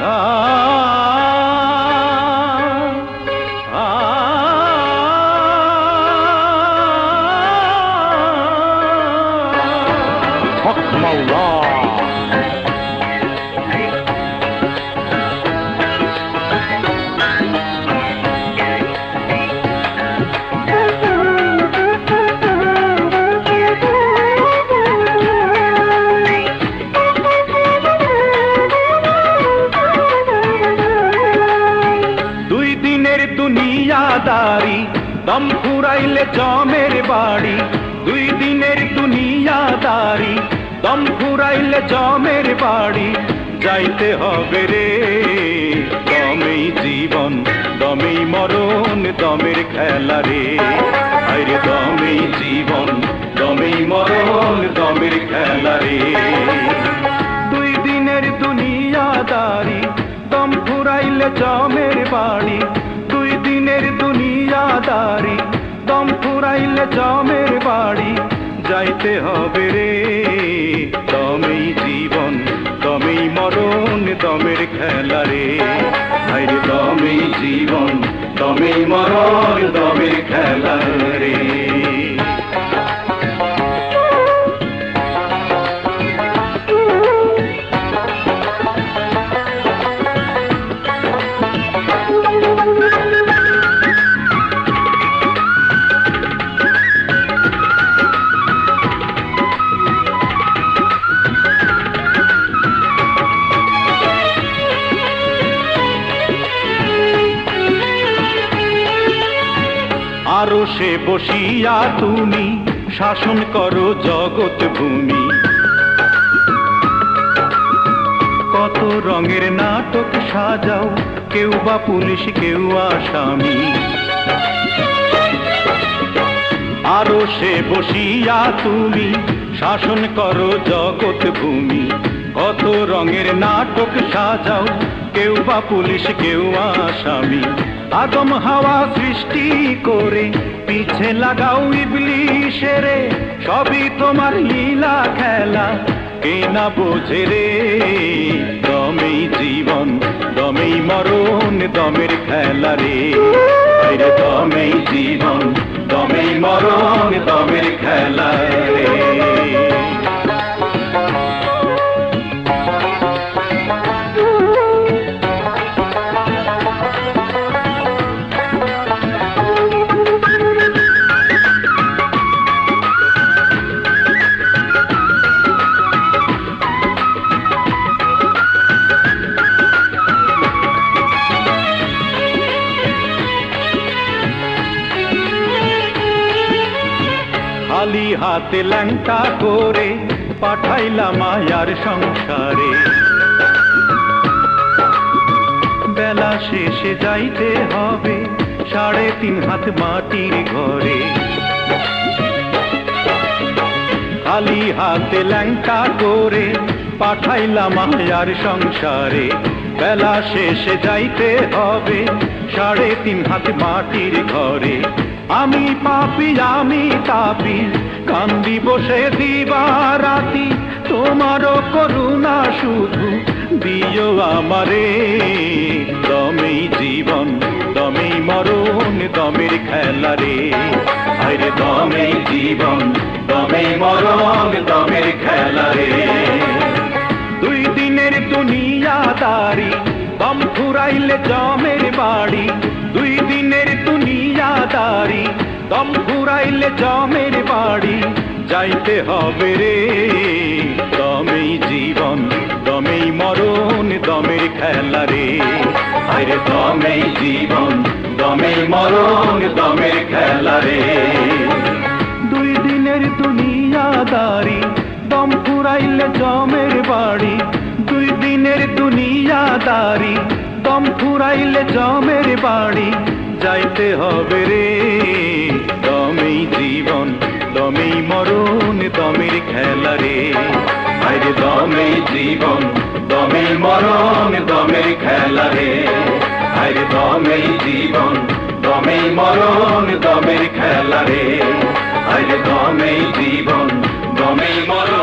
Tuck my rock. দুনিয়াদারি দম ফুরাইলে জমের বাড়ি। দুই দিনের দুনিয়াদারি, দম ফুরাইলে জমের বাড়ি। যাইতে হবে রে, দমেই জীবন, দমেই মরণ, দমের খেলা রে। আরে দমেই জীবন, দমেই মরণ, দমের খেলা রে। দুই দিনের দুনিয়াদারি, দম ফুরাইলে জমের বাড়ি। দুনিয়াদারি দম ফুরাইলে জমের বাড়ি। যাইতে হবে রে, দমেই জীবন, দমেই মরণ, দমের খেলা রে। আরে দমেই জীবন, দমেই মরণ, দমের খেলা রে। আরও সে বসিয়া তুমি, শাসন করো জগৎ ভূমি। কত রঙের নাটক সাজাও, কেউ বা পুলিশ, কেউ আসামি। আরও সে বসিয়া তুমি, শাসন করো জগৎ ভূমি। কত রঙের নাটক সাজাও, কেউ বা পুলিশ, কেউ আসামি। আদম হাওয়া সৃষ্টি করে, পিছে লাগাও ইবলিশের সবই তোমার লীলা খেলা। কে না বোঝে রে, দমেই জীবন, দমেই মরণ, দমের খেলা রে। আরে দমেই জীবন, দমেই মরণ, দমের খেলা রে। খালি হাতে ল্যাংটা করে পাঠাইলাম মায়ার সংসারে। বেলা শেষে যাইতে হবে, সাড়ে তিন হাত মাটির ঘরে। খালি হাতে ল্যাংটা করে পাঠাইলাম মায়ার সংসারে। বেলা শেষে যাইতে হবে, সাড়ে তিন হাত মাটির ঘরে। আমি পাপি, আমি তাপি। কান্দি বসে দিবা রাতি তোমারও করুণা শুধু দিও আমারে। দমেই জীবন দমেই মরণ দমের খেলা রে। আরে দমেই জীবন দমেই মরণ দমের খেলা রে। দুই দিনের দুনিয়া দুনিয়াদারি, দম ফুরাইলে জমের বাড়ি। দুনিয়াদারি দম ফুরাইলে জমের বাড়ি। যাইতে হবে রে, দমেই জীবন, দমেই মরণ, দমের খেলা রে। আরে দমেই জীবন, দমেই মরণ, দমের খেলা রে। দুই দিনের দুনিয়াদারি, দম ফুরাইলে জমের বাড়ি। দুই দিনের দুনিয়াদারি, দম ফুরাইলে জমের বাড়ি। যাইতে হবে রে। দমেই জীবন, দমেই মরণ, দমের খেলা রে। আরে দমেই জীবন, দমেই মরণ, দমের খেলা রে। আরে দমেই জীবন, দমেই মরণ, দমের খেলা রে। আরে দমেই জীবন, দমেই মরণ।